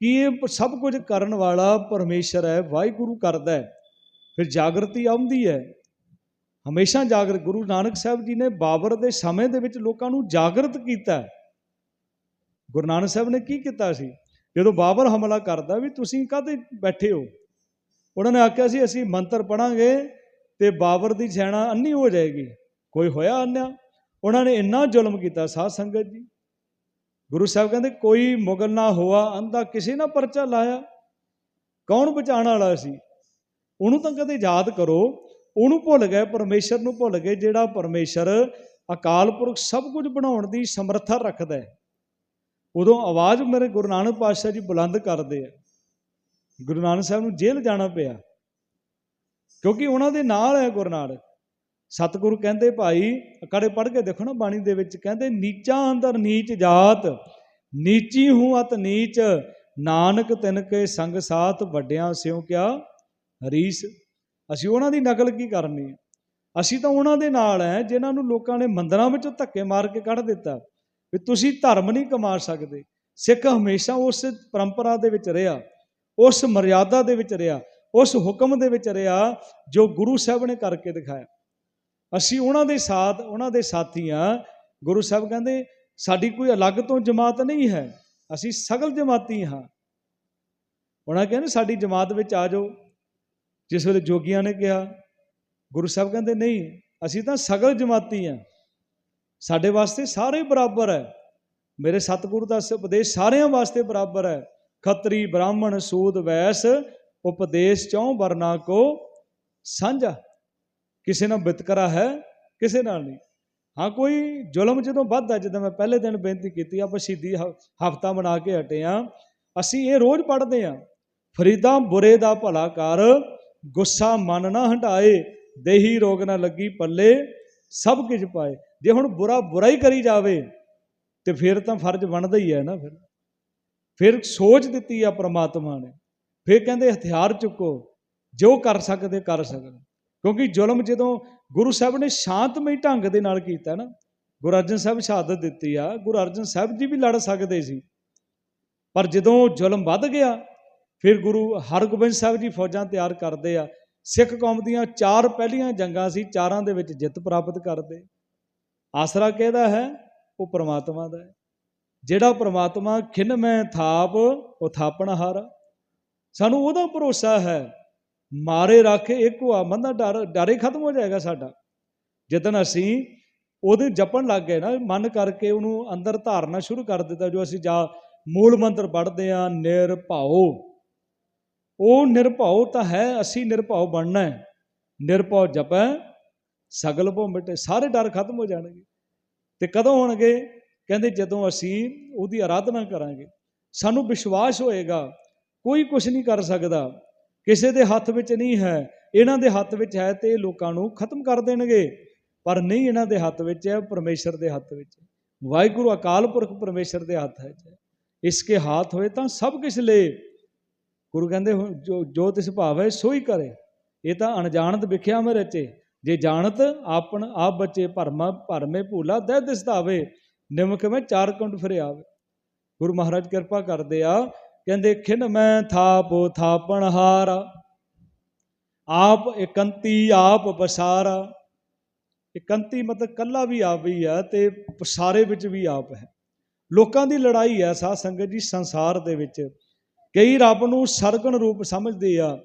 ਕਿ ਇਹ ਸਭ ਕੁਝ ਕਰਨ ਵਾਲਾ ਪਰਮੇਸ਼ਰ ਹੈ, ਵਾਹਿਗੁਰੂ ਕਰਦਾ ਹੈ, ਫਿਰ ਜਾਗਰਤੀ ਆਉਂਦੀ ਹੈ। ਹਮੇਸ਼ਾ ਜਾਗਰ, ਗੁਰੂ ਨਾਨਕ ਸਾਹਿਬ ਜੀ ਨੇ ਬਾਬਰ ਦੇ ਸਮੇਂ ਦੇ ਵਿੱਚ ਲੋਕਾਂ ਨੂੰ ਜਾਗਰਤ ਕੀਤਾ ਗੁਰੂ ਨਾਨਕ ਸਾਹਿਬ ਨੇ ਕੀ ਕੀਤਾ ਸੀ? ਜਦੋਂ ਬਾਬਰ ਹਮਲਾ ਕਰਦਾ ਵੀ ਤੁਸੀਂ ਕਾਹਦੇ ਬੈਠੇ ਹੋ? ਉਹਨਾਂ ਨੇ ਆਖਿਆ ਸੀ, ਅਸੀਂ ਮੰਤਰ ਪੜਾਂਗੇ ਤੇ ਬਾਬਰ ਦੀ ਸੈਨਾ ਅੰਨੀ ਹੋ ਜਾਏਗੀ। ਕੋਈ ਹੋਇਆ ਅੰਨਿਆ ਉਹਨਾਂ ਨੇ ਇੰਨਾ ਜ਼ੁਲਮ ਕੀਤਾ, ਸਾਧ ਸੰਗਤ ਜੀ। ਗੁਰੂ ਸਾਹਿਬ ਕਹਿੰਦੇ, ਕੋਈ ਮੁਗਲ ਨਾ ਹੋਆ, ਅੰਧਾ ਕਿਸੇ ਨਾ ਪਰਚਾ ਲਾਇਆ। ਕੌਣ ਬਚਾਉਣ ਵਾਲਾ ਸੀ? ਉਹਨੂੰ ਤਾਂ ਕਦੇ ਯਾਦ ਕਰੋ, ਉਹਨੂੰ ਭੁੱਲ ਗਏ, ਪਰਮੇਸ਼ਰ ਨੂੰ ਭੁੱਲ ਗਏ, ਜਿਹੜਾ ਪਰਮੇਸ਼ਰ ਅਕਾਲ ਪੁਰਖ ਸਭ ਕੁਝ ਬਣਾਉਣ ਦੀ ਸਮਰੱਥਾ ਰੱਖਦਾ ਹੈ। ਉਦੋਂ ਆਵਾਜ਼ ਮੇਰੇ ਗੁਰੂ ਨਾਨਕ ਪਾਤਸ਼ਾਹ ਜੀ ਬੁਲੰਦ ਕਰਦੇ ਆ। ਗੁਰੂ ਨਾਨਕ ਸਾਹਿਬ ਨੂੰ ਜੇਲ੍ਹ ਜਾਣਾ ਪਿਆ। ਕਿਉਂਕਿ ਉਹਨਾਂ ਦੇ ਨਾਲ ਹੈ ਗੁਰੂ ਨਾਨਕ। ਸਤਿਗੁਰੂ ਕਹਿੰਦੇ, ਭਾਈ ਅਕੜੇ ਪੜ੍ਹ ਕੇ ਦੇਖੋ ਨਾ ਬਾਣੀ ਦੇ ਵਿੱਚ, ਕਹਿੰਦੇ, ਨੀਚਾ ਅੰਦਰ ਨੀਚ ਜਾਤ, ਨੀਚੀ ਹੂੰ ਅਤ ਨੀਚ, ਨਾਨਕ ਤਿਨ ਕੇ ਸੰਗ ਸਾਥ ਵੱਡਿਆਂ ਸਿਉ ਕਿਆ ਰੀਸ। ਅਸੀਂ ਉਹਨਾਂ ਦੀ ਨਕਲ ਕੀ ਕਰਨੀ ਹੈ? ਅਸੀਂ ਤਾਂ ਉਹਨਾਂ ਦੇ ਨਾਲ ਹੈ, ਜਿਨ੍ਹਾਂ ਨੂੰ ਲੋਕਾਂ ਨੇ ਮੰਦਰਾਂ ਵਿੱਚੋਂ ਧੱਕੇ ਮਾਰ ਕੇ ਕੱਢ ਦਿੱਤਾ। ਵੀ ਤੁਸੀਂ ਧਰਮ ਨਹੀਂ ਕਮਾ ਸਕਦੇ। ਸਿੱਖ ਹਮੇਸ਼ਾ ਉਸ ਪਰੰਪਰਾ ਦੇ ਵਿੱਚ ਰਿਹਾ, ਉਸ ਮਰਿਆਦਾ ਦੇ ਵਿੱਚ ਰਿਹਾ, ਉਸ ਹੁਕਮ ਦੇ ਵਿੱਚ ਰਿਹਾ ਜੋ ਗੁਰੂ ਸਾਹਿਬ ਨੇ ਕਰਕੇ ਦਿਖਾਇਆ। ਅਸੀਂ ਉਹਨਾਂ ਦੇ ਸਾਥ, ਉਹਨਾਂ ਦੇ ਸਾਥੀ ਹਾਂ। ਗੁਰੂ ਸਾਹਿਬ ਕਹਿੰਦੇ, ਸਾਡੀ ਕੋਈ ਅਲੱਗ ਤੋਂ ਜਮਾਤ ਨਹੀਂ ਹੈ। ਅਸੀਂ ਸਗਲ ਜਮਾਤੀ ਹਾਂ। ਉਹਨਾਂ ਕਹਿੰਦੇ ਸਾਡੀ ਜਮਾਤ ਵਿੱਚ ਆ ਜਾਓ। ਜਿਸ ਵੇਲੇ ਜੋਗੀਆਂ ਨੇ ਕਿਹਾ, ਗੁਰੂ ਸਾਹਿਬ ਕਹਿੰਦੇ, ਨਹੀਂ, ਅਸੀਂ ਤਾਂ ਸਗਲ ਜਮਾਤੀ ਹਾਂ। ਸਾਡੇ ਵਾਸਤੇ ਸਾਰੇ ਬਰਾਬਰ ਹੈ। ਮੇਰੇ ਸਤਿਗੁਰੂ ਦਾ ਉਪਦੇਸ਼ ਸਾਰਿਆਂ ਵਾਸਤੇ ਬਰਾਬਰ ਹੈ। ਖੱਤਰੀ ਬ੍ਰਾਹਮਣ ਸੂਦ ਵੈਸ ਉਪਦੇਸ਼ ਚੋਂ ਵਰਨਾ ਕੋ ਸਾਂਝਾ। ਕਿਸੇ ਨਾਲ ਵਿਤਕਰਾ ਹੈ, ਕਿਸੇ ਨਾਲ ਨਹੀਂ। ਹਾਂ, ਕੋਈ ਜ਼ੁਲਮ ਜਦੋਂ ਵੱਧਦਾ ਜਦੋਂ ਮੈਂ ਪਹਿਲੇ ਦਿਨ ਬੇਨਤੀ ਕੀਤੀ, ਆਪਾਂ ਸ਼ਹੀਦੀ ਹਫਤਾ ਬਣਾ ਕੇ ਹਟੇ ਆ ਅਸੀਂ ਇਹ ਰੋਜ਼ ਪੜ੍ਹਦੇ ਆ ਫਰੀਦਾ ਬੁਰੇ ਦਾ ਭਲਾ ਕਰ, ਗੁੱਸਾ ਮਨ ਨਾ ਹਟਾਏ ਦੇਹੀ ਰੋਗ ਨਾ ਲੱਗੀ ਪੱਲੇ, ਸਭ ਕੁਝ ਪਾਏ। ਜੇ ਹੁਣ ਬੁਰਾ ਬੁਰਾ ਹੀ ਕਰੀ ਜਾਵੇ, ਤੇ ਫਿਰ ਤਾਂ ਫਰਜ਼ ਬਣਦਾ ਹੀ ਹੈ ਨਾ ਫਿਰ। ਫਿਰ ਸੋਚ ਦਿੱਤੀ ਆ ਪ੍ਰਮਾਤਮਾ ਨੇ। ਫਿਰ ਕਹਿੰਦੇ ਹਥਿਆਰ ਚੁੱਕੋ, ਜੋ ਕਰ ਸਕਦੇ ਕਰ ਸਕਦੇ। ਕਿਉਂਕਿ ਜ਼ੁਲਮ ਜਦੋਂ ਗੁਰੂ ਸਾਹਿਬ ਨੇ ਸ਼ਾਂਤਮਈ ਢੰਗ ਦੇ ਨਾਲ ਕੀਤਾ ਨਾ, ਗੁਰੂ ਅਰਜਨ ਸਾਹਿਬ ਸ਼ਹਾਦਤ ਦਿੱਤੀ ਆ, ਗੁਰੂ ਅਰਜਨ ਸਾਹਿਬ ਜੀ ਵੀ ਲੜ ਸਕਦੇ ਸੀ। ਪਰ ਜਦੋਂ ਜ਼ੁਲਮ ਵੱਧ ਗਿਆ, ਫਿਰ ਗੁਰੂ ਹਰਗੋਬਿੰਦ ਸਾਹਿਬ ਜੀ ਫੌਜਾਂ ਤਿਆਰ ਕਰਦੇ ਆ। ਸਿੱਖ ਕੌਮ ਦੀਆਂ ਚਾਰ ਪਹਿਲੀਆਂ ਜੰਗਾਂ ਸੀ, ਚਾਰਾਂ ਦੇ ਵਿੱਚ ਜਿੱਤ ਪ੍ਰਾਪਤ ਕਰਦੇ। ਆਸਰਾ ਕਿਹਦਾ ਹੈ? ਉਹ ਪ੍ਰਮਾਤਮਾ ਦਾ ਹੈ। ਜਿਹੜਾ ਪ੍ਰਮਾਤਮਾ ਖਿੰਨ ਮੈਂ ਥਾਪ, ਉਹ ਥਾਪਣ ਹਾਰਾ। ਸਾਨੂੰ ਉਹਦਾ ਭਰੋਸਾ ਹੈ। ਮਾਰੇ ਰੱਖ ਇੱਕ ਹੁਆ ਮੰਦਾ ਡਰ, ਡਰੇ ਖਤਮ ਹੋ ਜਾਏਗਾ ਸਾਡਾ। ਜਦੋਂ ਅਸੀਂ ਉਹਦੇ ਜਪਣ ਲੱਗ ਗਏ ਨਾ, ਮਨ ਕਰਕੇ ਉਹਨੂੰ ਅੰਦਰ ਧਾਰਨਾ ਸ਼ੁਰੂ ਕਰ ਦਿੱਤਾ, ਜੋ ਅਸੀਂ ਜਾ ਮੂਲ ਮੰਤਰ ਪੜ੍ਹਦੇ ਆ ਨਿਰਭਉ। ਉਹ ਨਿਰਭਉ ਤਾਂ ਹੈ, ਅਸੀਂ ਨਿਰਭਉ ਬਣਨਾ ਹੈ। ਨਿਰਭਉ ਜਪੈ ਸਗਲ ਭਉ ਮਿਟੇ, ਸਾਰੇ ਡਰ ਖਤਮ ਹੋ ਜਾਣਗੇ। ਤੇ ਕਦੋਂ ਹੋਣਗੇ? ਕਹਿੰਦੇ ਜਦੋਂ ਅਸੀਂ ਉਹਦੀ ਆਰਾਧਨਾ ਕਰਾਂਗੇ। ਸਾਨੂੰ ਵਿਸ਼ਵਾਸ ਹੋਏਗਾ, ਕੋਈ ਕੁਝ ਨਹੀਂ ਕਰ ਸਕਦਾ। ਕਿਸੇ ਦੇ ਹੱਥ ਵਿੱਚ ਨਹੀਂ ਹੈ। ਇਹਨਾਂ ਦੇ ਹੱਥ ਵਿੱਚ ਹੈ ਤੇ ਇਹ ਲੋਕਾਂ ਨੂੰ ਖਤਮ ਕਰ ਦੇਣਗੇ। ਪਰ ਨਹੀਂ ਇਹਨਾਂ ਦੇ ਹੱਥ ਵਿੱਚ ਹੈ ਪਰਮੇਸ਼ਰ ਦੇ ਹੱਥ ਵਿੱਚ ਵਾਹਿਗੁਰੂ, ਅਕਾਲ ਪੁਰਖ ਪਰਮੇਸ਼ਰ ਦੇ ਹੱਥ ਹੈ। ਇਸ ਕੇ ਹਾਥ ਹੋਏ ਤਾਂ ਸਭ ਕੁਝ ਲੈ। ਗੁਰੂ ਕਹਿੰਦੇ ਹੋ- ਜੋ ਜੋ ਤਿਸ ਭਾਵੈ ਸੋਈ ਕਰੇ। ਇਹ ਤਾਂ ਅਣਜਾਣਤ ਵਿਖਿਆ ਮੈਂ ਰਚੇ। ਜੇ ਜਾਣਤ ਆਪਣ ਆਪ ਬੱਚੇ ਭਰਮਾ ਭਰਮੇ ਭੂਲਾ, ਦਹਿ ਦਿਸਤਾਵੇ ਨਿਮਕ ਮੈਂ ਚਾਰ ਕੁੰਡ ਫਿਰਿਆਵੇ ਗੁਰੂ ਮਹਾਰਾਜ ਕਿਰਪਾ ਕਰਦੇ ਆ, ਕਹਿੰਦੇ, ਖਿਨ ਮੈਂ ਥਾਪੋ, ਥਾਪਣ ਹਾਰਾ। ਆਪ ਇਕੰਤੀ, ਆਪ ਬਸਾਰਾ ਇਕੰਤੀ ਮਤਲਬ ਕੱਲਾ ਵੀ ਆਪ ਹੀ ਆ ਤੇ ਪਸਾਰੇ ਵਿੱਚ ਵੀ ਆਪ ਹੈ। ਲੋਕਾਂ ਦੀ ਲੜਾਈ ਹੈ ਸਾਧ ਸੰਗਤ ਜੀ ਸੰਸਾਰ ਦੇ ਵਿੱਚ। ਕਈ ਰੱਬ ਨੂੰ ਸਰਗਣ ਰੂਪ ਸਮਝਦੇ ਆ,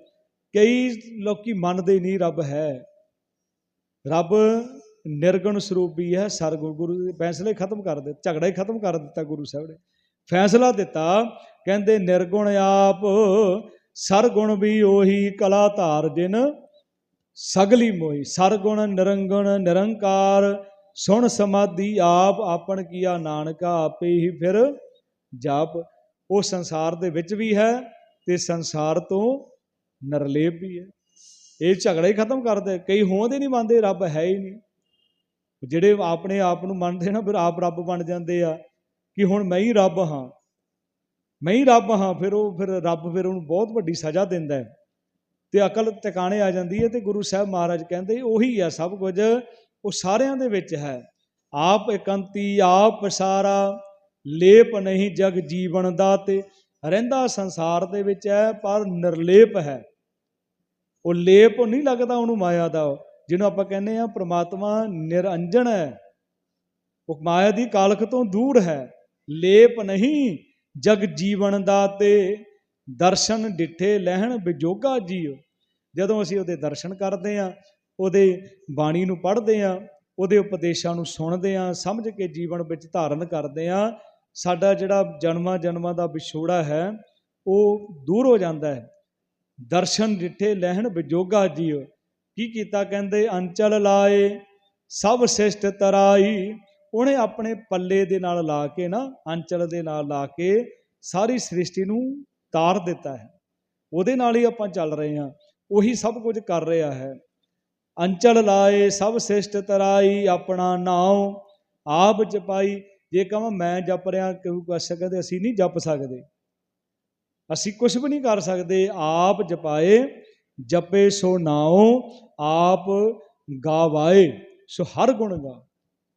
ਕਈ ਲੋਕੀ ਮੰਨਦੇ ਨਹੀਂ ਰੱਬ ਹੈ। ਰੱਬ ਨਿਰਗੁਣ ਸਰੂਪ ਵੀ ਹੈ ਸਰਗੁਣ ਗੁਰੂ ਦੇ ਫੈਸਲੇ ਖਤਮ ਕਰ ਦਿੱਤੇ, ਝਗੜਾ ਹੀ ਖਤਮ ਕਰ ਦਿੱਤਾ ਗੁਰੂ ਸਾਹਿਬ ਨੇ। ਫੈਸਲਾ ਦਿੱਤਾ, ਕਹਿੰਦੇ ਨਿਰਗੁਣ ਆਪ, ਸਰਗੁਣ ਵੀ ਉਹੀ ਕਲਾ ਧਾਰ ਜਿਨ, ਸਗਲੀ ਮੋਈ ਸਰਗੁਣ ਨਿਰੰਗੁਣ ਨਿਰੰਕਾਰ, ਸੁਣ ਸਮਾਧੀ ਆਪ, ਆਪਣ ਕੀਆ ਨਾਨਕਾ ਆਪੇ ਹੀ ਫਿਰ ਜਾਪ। ਉਹ ਸੰਸਾਰ ਦੇ ਵਿੱਚ ਵੀ ਹੈ ਤੇ ਸੰਸਾਰ ਤੋਂ ਨਰਲੇਪ ਵੀ ਹੈ। ਇਹ ਝਗੜਾ ਹੀ ਖਤਮ ਕਰਦੇ ਕਈ ਹੋਂਦੇ ਨਹੀਂ ਮੰਨਦੇ, ਰੱਬ ਹੈ ਹੀ ਨਹੀਂ। ਜਿਹੜੇ ਆਪਣੇ ਆਪ ਨੂੰ ਮੰਨਦੇ ਨਾ, ਫਿਰ ਆਪ ਰੱਬ ਬਣ ਜਾਂਦੇ ਆ। ਕਿ ਹੁਣ ਮੈਂ ਹੀ ਰੱਬ ਹਾਂ। ਮੈਂ ਹੀ ਰੱਬ ਹਾਂ, ਫਿਰ ਉਹ, ਫਿਰ ਰੱਬ ਫਿਰ ਉਹਨੂੰ ਬਹੁਤ ਵੱਡੀ ਸਜ਼ਾ ਦਿੰਦਾ ਹੈ। ਤੇ ਅਕਲ ਟਿਕਾਣੇ ਆ ਜਾਂਦੀ ਹੈ ਤੇ ਗੁਰੂ ਸਾਹਿਬ ਮਹਾਰਾਜ ਕਹਿੰਦੇ, ਉਹੀ ਆ ਸਭ ਕੁਝ, ਉਹ ਸਾਰਿਆਂ ਦੇ ਵਿੱਚ ਹੈ। ਆਪ ਇਕੰਤੀ, ਆਪ ਸਾਰਾ ਲੇਪ ਨਹੀਂ ਜਗ ਜੀਵਨ ਦਾ ਤੇ ਰਹਿੰਦਾ ਸੰਸਾਰ ਦੇ ਵਿੱਚ ਹੈ, ਪਰ ਨਿਰਲੇਪ ਹੈ। ਉਹ ਲੇਪ ਨਹੀਂ ਲੱਗਦਾ ਉਹਨੂੰ ਮਾਇਆ ਦਾ, ਜਿਹਨੂੰ ਆਪਾਂ ਕਹਿੰਦੇ ਆ ਪ੍ਰਮਾਤਮਾ ਨਿਰੰਜਨ ਹੈ। ਉਹ ਮਾਇਆ ਦੀ ਕਾਲਖ ਤੋਂ ਦੂਰ ਹੈ। ਲੇਪ ਨਹੀਂ ਜਗ ਜੀਵਨ ਦਾ ਤੇ ਦਰਸ਼ਨ ਡਿਠੇ ਲਹਿਣ ਬਿਜੋਗਾ ਜੀਓ ਜਦੋਂ ਅਸੀਂ ਉਹਦੇ ਦਰਸ਼ਨ ਕਰਦੇ ਆ ਉਹਦੇ ਬਾਣੀ ਨੂੰ ਪੜ੍ਹਦੇ ਆ ਉਹਦੇ ਉਪਦੇਸ਼ਾਂ ਨੂੰ ਸੁਣਦੇ ਆ ਸਮਝ ਕੇ ਜੀਵਨ ਵਿੱਚ ਧਾਰਨ ਕਰਦੇ ਆ ਸਾਡਾ ਜਿਹੜਾ ਜਨਮਾਂ ਜਨਮਾਂ ਦਾ ਵਿਛੋੜਾ ਹੈ, ਉਹ ਦੂਰ ਹੋ ਜਾਂਦਾ ਹੈ। ਦਰਸ਼ਨ ਡਿਠੇ ਲਹਿਣ ਬਿਜੋਗਾ ਜੀਓ। ਕੀ ਕੀਤਾ ਕਹਿੰਦੇ, ਅੰਚਲ ਲਾਏ, ਸਭ ਸਿਸ਼ਟ ਤਰਾਈ। ਉਹਨੇ ਆਪਣੇ ਪੱਲੇ ਦੇ ਨਾਲ ਲਾ ਕੇ ਨਾ, ਅੰਚਲ ਦੇ ਨਾਲ ਲਾ ਕੇ ਸਾਰੀ ਸ੍ਰਿਸ਼ਟੀ ਨੂੰ ਤਾਰ ਦਿੱਤਾ ਹੈ। ਉਹਦੇ ਨਾਲ ਹੀ ਆਪਾਂ ਚੱਲ ਰਹੇ ਹਾਂ, ਉਹੀ ਸਭ ਕੁਝ ਕਰ ਰਿਹਾ ਹੈ। ਅੰਚਲ ਲਾਏ, ਸਭ ਸਿਸ਼ਟ ਤਰਾਈ, ਆਪਣਾ ਨਾਉ ਆਪ ਜਪਾਈ। ਜੇ ਕਹਾਂ ਮੈਂ ਜਪ ਰਿਹਾ, ਕਿਉਂ ਕਰ ਸਕਦੇ? ਅਸੀਂ ਨਹੀਂ ਜਪ ਸਕਦੇ। ਅਸੀਂ ਕੁਝ ਵੀ ਨਹੀਂ ਕਰ ਸਕਦੇ। ਆਪ ਜਪਾਏ, ਜਪੇ ਸੋ ਨਾਉ, ਆਪ ਗਾਵਾਏ, ਸੋ ਹਰ ਗੁਣ ਗਾ।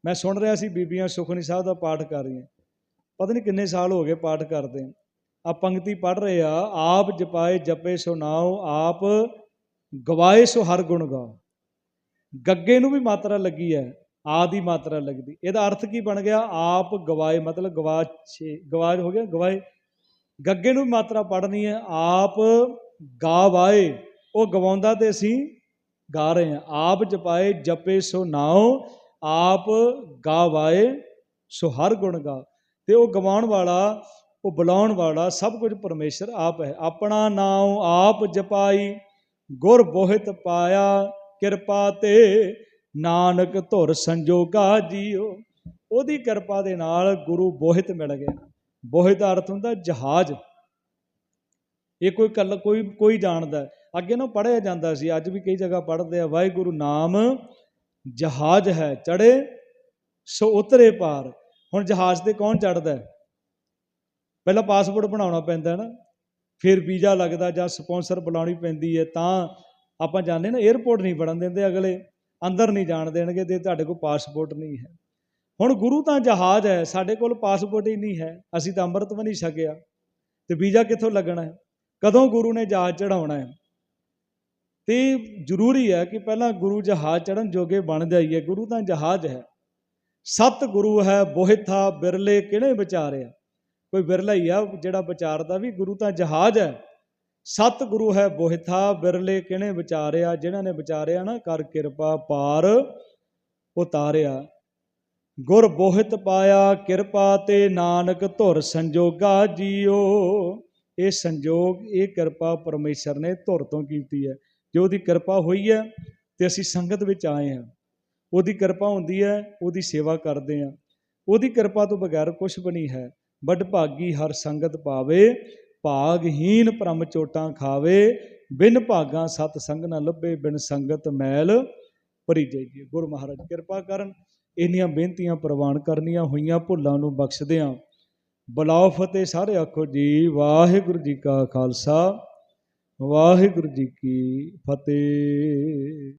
ਮੈਂ ਸੁਣ ਰਿਹਾ ਸੀ ਬੀਬੀਆਂ ਸੁਖਨੀ ਸਾਹਿਬ ਦਾ ਪਾਠ ਕਰ ਰਹੀਆਂ। ਪਤਾ ਨਹੀਂ ਕਿੰਨੇ ਸਾਲ ਹੋ ਗਏ ਪਾਠ ਕਰਦੇ ਆ ਪੰਕਤੀ ਪੜ ਰਹੇ ਆ, ਆਪ ਜਪਾਏ, ਜਪੇ ਸੋ ਨਾਉ, ਆਪ ਗਵਾਏ, ਸੋ ਹਰ ਗੁਣ ਗਾ। ਗੱਗੇ ਨੂੰ ਵੀ ਮਾਤਰਾ ਲੱਗੀ ਹੈ, ਆ ਦੀ ਮਾਤਰਾ ਲੱਗਦੀ। ਇਹਦਾ ਅਰਥ ਕੀ ਬਣ ਗਿਆ? ਆਪ ਗਵਾਏ, ਮਤਲਬ ਗਵਾਚੇ ਗਵਾਜ ਹੋ ਗਿਆ, ਗਵਾਏ। ਗੱਗੇ ਨੂੰ ਮਾਤਰਾ ਪੜਨੀ ਹੈ। ਆਪ ਗਾਵਾਏ ਉਹ ਗਵਾਉਂਦਾ ਤੇ ਅਸੀਂ ਗਾ ਰਹੇ ਹਾਂ। ਆਪ ਜਪਾਏ, ਜਪੇ ਸੋ ਨਾਉ, ਆਪ ਗਾਵਾਏ ਸੋ ਹਰ ਗੁਣ ਗਾ। ਤੇ ਉਹ ਗਵਾਉਣ ਵਾਲਾ, ਉਹ ਬੁਲਾਉਣ ਵਾਲਾ ਸਭ ਕੁਝ ਪਰਮੇਸ਼ਰ ਆਪ ਹੈ। ਆਪਣਾ ਨਾਮ ਆਪ ਜਪਾਈ, ਗੁਰ ਬੋਹਿਤ ਪਾਇਆ, ਕਿਰਪਾ ਤੇ ਨਾਨਕ ਧੁਰ ਸੰਜੋਗਾ ਜੀਓ। ਉਹਦੀ ਕਿਰਪਾ ਦੇ ਨਾਲ ਗੁਰੂ ਬੋਹਿਤ ਮਿਲ ਗਿਆ ਬੋਹੇ ਦਾ ਅਰਥ ਹੁੰਦਾ ਜਹਾਜ਼। ਇਹ ਕੋਈ ਕੱਲ, ਕੋਈ ਕੋਈ ਜਾਣਦਾ ਅੱਗੇ ਨਾ ਪੜਿਆ ਜਾਂਦਾ ਸੀ, ਅੱਜ ਵੀ ਕਈ ਜਗ੍ਹਾ ਪੜ੍ਹਦੇ ਆ, ਵਾਹਿਗੁਰੂ ਨਾਮ ਜਹਾਜ਼ ਹੈ ਚੜੇ ਸੋ ਉਤਰੇ ਪਾਰ। ਹੁਣ ਜਹਾਜ਼ ਤੇ ਕੌਣ ਚੜਦਾ ਪਹਿਲਾਂ ਪਾਸਪੋਰਟ ਬਣਾਉਣਾ ਪੈਂਦਾ ਨਾ, ਫਿਰ ਵੀਜ਼ਾ ਲੱਗਦਾ ਜਾਂ ਸਪਾਂਸਰ ਬੁਲਾਉਣੀ ਪੈਂਦੀ ਹੈ, ਤਾਂ ਆਪਾਂ ਜਾਂਦੇ ਨਾ 에어ਪੋਰਟ ਨਹੀਂ ਬਣਨ ਦਿੰਦੇ ਅਗਲੇ, ਅੰਦਰ ਨਹੀਂ ਜਾਣ ਦੇਣਗੇ, ਤੇ ਤੁਹਾਡੇ ਕੋਲ ਪਾਸਪੋਰਟ ਨਹੀਂ ਹੈ। ਹੁਣ ਗੁਰੂ ਤਾਂ ਜਹਾਜ਼ ਹੈ, ਸਾਡੇ ਕੋਲ ਪਾਸਪੋਰਟ ਹੀ ਨਹੀਂ ਹੈ, ਅਸੀਂ ਤਾਂ ਅੰਮ੍ਰਿਤ ਵੀ ਨਹੀਂ ਛਕਿਆ। ਤੇ ਵੀਜ਼ਾ ਕਿੱਥੋਂ ਲੱਗਣਾ ਹੈ? ਕਦੋਂ ਗੁਰੂ ਨੇ ਜਹਾਜ਼ ਚੜਾਉਣਾ ਹੈ? ਤੇ ਜ਼ਰੂਰੀ ਹੈ ਕਿ ਪਹਿਲਾਂ ਗੁਰੂ ਜਹਾਜ਼ ਚੜਨ ਜੋਗੇ ਬਣ ਜਾਈਏ, ਗੁਰੂ ਤਾਂ ਜਹਾਜ਼ ਹੈ। ਸਤ ਗੁਰੂ ਹੈ, ਬੋਹਿਥਾ, ਬਿਰਲੇ ਕਿਹੜੇ ਵਿਚਾਰਿਆ ਕੋਈ ਬਿਰਲਾ ਹੀ ਆ ਜਿਹੜਾ ਵਿਚਾਰਦਾ ਵੀ ਗੁਰੂ ਤਾਂ ਜਹਾਜ਼ ਹੈ। ਸਤ ਗੁਰੂ ਹੈ, ਬੋਹਿਥਾ, ਬਿਰਲੇ ਕਿਹਨੇ ਵਿਚਾਰਿਆ ਜਿਨ੍ਹਾਂ ਨੇ ਵਿਚਾਰਿਆ ਨਾ, ਕਰ ਕਿਰਪਾ ਪਾਰ ਉਤਾਰਿਆ। ਗੁਰ ਬੋਹਿਤ ਪਾਇਆ ਕਿਰਪਾ ਤੇ ਨਾਨਕ ਧੁਰ ਸੰਜੋਗਾ ਜੀਓ। ਇਹ ਸੰਜੋਗ, ਇਹ ਕਿਰਪਾ ਪਰਮੇਸ਼ਰ ਨੇ ਧੁਰ ਤੋਂ ਕੀਤੀ ਹੈ। ਜੇ ਉਹਦੀ ਕਿਰਪਾ ਹੋਈ ਹੈ ਤੇ ਅਸੀਂ ਸੰਗਤ ਵਿੱਚ ਆਏ ਹਾਂ। ਉਹਦੀ ਕਿਰਪਾ ਹੁੰਦੀ ਹੈ, ਉਹਦੀ ਸੇਵਾ ਕਰਦੇ ਹਾਂ। ਉਹਦੀ ਕਿਰਪਾ ਤੋਂ ਬਗੈਰ ਕੁਝ ਵੀ ਨਹੀਂ ਹੈ। ਵੱਡ ਭਾਗੀ ਹਰ ਸੰਗਤ ਪਾਵੇ ਭਾਗਹੀਨ ਭ੍ਰਮ ਚੋਟਾਂ ਖਾਵੇ। ਬਿਨ ਭਾਗਾ ਸਤ ਸੰਗ ਨਾ ਲੱਭੇ, ਬਿਨ ਸੰਗਤ ਮੈਲ ਭਰੀ ਜਾਈਏ। ਗੁਰੂ ਮਹਾਰਾਜ, ਕਿਰਪਾ ਕਰਨ। ਇੰਨੀਆਂ ਬੇਨਤੀਆਂ ਪ੍ਰਵਾਨ ਕਰਨੀਆਂ ਹੋਈਆਂ ਭੁੱਲਾਂ ਨੂੰ ਬਖਸ਼ਦਿਆਂ ਬੁਲਾਓ ਫਤਿਹ ਸਾਰੇ ਆਖੋ ਜੀ, ਵਾਹਿਗੁਰੂ ਜੀ ਕਾ ਖਾਲਸਾ, ਵਾਹਿਗੁਰੂ ਜੀ ਕੀ ਫਤਿਹ।